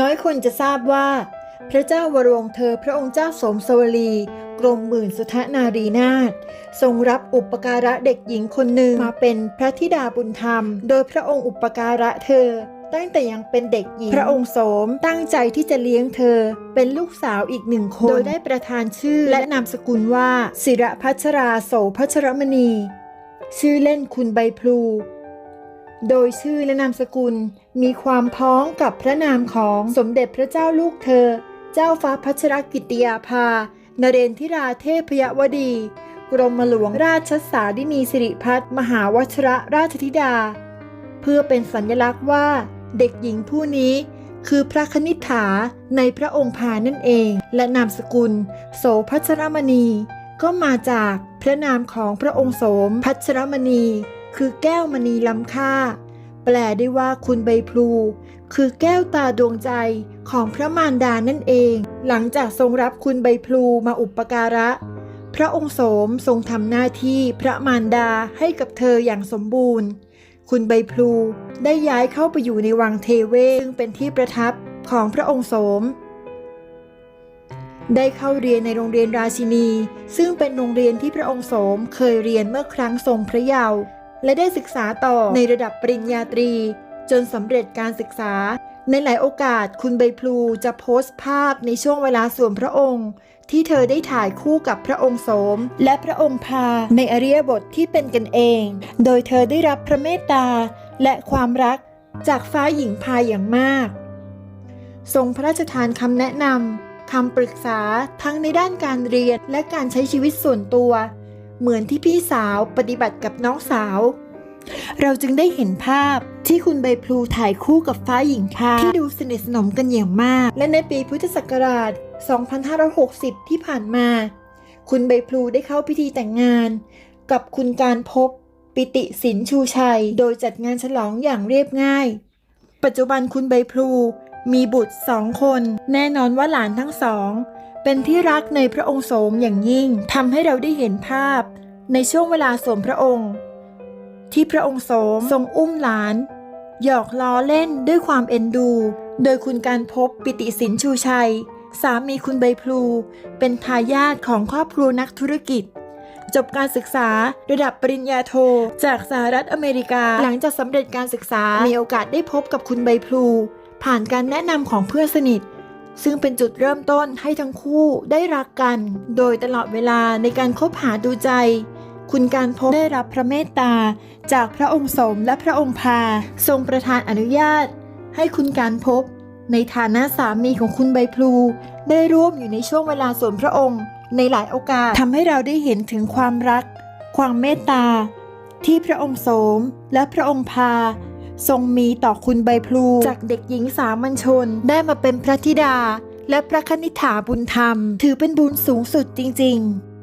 น้อยคนจะทราบว่า พระเจ้าวรวงเธอพระองค์เจ้าสมสวลี กรมหมื่นสุทนารีนาถทรงรับอุปการะเด็กหญิงคนหนึ่งมาเป็นพระธิดาบุญธรรม โดยพระองค์อุปการะเธอ ตั้งแต่ยังเป็นเด็กหญิง พระองค์โสมตั้งใจที่จะเลี้ยงเธอ เป็นลูกสาวอีกหนึ่งคน โดยได้ประทานชื่อและนามสกุลว่า ศิระพัชราโสพัชรมณี ชื่อเล่นคุณใบพลู โดยชื่อและนามสกุล มีความพ้องกับพระนามของสมเด็จพระเจ้าลูกเธอ เจ้าฟ้าพัชรกิติยาภา นเรนทิราเทพยวดี กรมหลวงราชสาดินีสิริพัฒมหาวชระราชธิดา เพื่อเป็นสัญลักษณ์ว่า เด็กหญิงผู้นี้คือพระคณิษฐาในพระองค์พานั่นเอง และนามสกุล โสพัชรมณี ก็มาจากพระนามของพระองค์โสมพัชรมณี คือแก้วมณีล้ำค่า แปลได้ว่าคุณใบพลู คือแก้วตาดวงใจของพระมารดานั่นเอง หลังจากทรงรับคุณใบพลูมาอุปการะ พระองค์โสมทรงทำหน้าที่พระมารดาให้กับเธออย่างสมบูรณ์ คุณใบพลูได้ย้ายเข้าไปอยู่ในวังเทเวซึ่งเป็นที่ประทับของพระองค์โสม ได้เข้าเรียนในโรงเรียนราชินี ซึ่งเป็นโรงเรียนที่พระองค์โสมเคยเรียนเมื่อครั้งทรงพระเยาว์ และได้ศึกษาต่อในระดับปริญญาตรี จนสำเร็จการศึกษา ในหลายโอกาสคุณใบพลูจะโพสต์ภาพในช่วงเวลาส่วนพระองค์ ที่เธอได้ถ่ายคู่กับพระองค์โสม และพระองค์พาในอริยบทที่เป็นกันเอง โดยเธอได้รับพระเมตตาและความรักจากฟ้าหญิงพายอย่างมาก ทรงพระราชทานคำแนะนำคำปรึกษาทั้งในด้านการเรียนและการใช้ชีวิตส่วนตัว เหมือนที่พี่สาวปฏิบัติกับน้องสาว เราจึงได้เห็นภาพที่คุณใบพลูถ่ายคู่กับฟ้าหญิงพาที่ดูสนิทสนมกันอย่างมาก และในปีพุทธศักราช 2560 ที่ผ่านมา คุณใบพลูได้เข้าพิธีแต่งงาน กับคุณการพบปิติสินชูชัย โดยจัดงานฉลองอย่างเรียบง่าย ปัจจุบันคุณใบพลูมีบุตรสองคน แน่นอนว่าหลานทั้งสอง เป็นที่รักในพระองค์โสมอย่างยิ่งทำให้เราได้เห็นภาพ ในช่วงเวลาสวมพระองค์ ที่พระองค์โสมทรงอุ้มหลาน หยอกล้อเล่นด้วยความเอ็นดู โดยคุณการพบปิติสินชูชัย สามีคุณใบพลู เป็นทายาทของครอบครัวนักธุรกิจ จบการศึกษาระดับปริญญาโท จากสหรัฐอเมริกา หลังจากสำเร็จการศึกษามีโอกาสได้พบกับคุณใบพลู ผ่านการแนะนำของเพื่อนสนิท ซึ่งเป็นจุดเริ่มต้นให้ทั้งคู่ได้รักกัน โดยตลอดเวลาในการคบหาดูใจ คุณการพบได้รับพระเมตตา จากพระองค์สมและพระองค์พา ทรงประทานอนุญาต ให้คุณการพบ ในฐานะสามีของคุณใบพลู ได้ร่วมอยู่ในช่วงเวลาส่วนพระองค์ ในหลายโอกาสทำให้เราได้เห็นถึงความรัก ความเมตตา ที่พระองค์โสมและพระองค์พา ทรงมีต่อคุณใบพลูจากเด็กหญิงสามัญชน ได้มาเป็นพระธิดา และพระคณิ t ฐาบุญธรรม ถือเป็นบุญสูงสุดจริง ๆ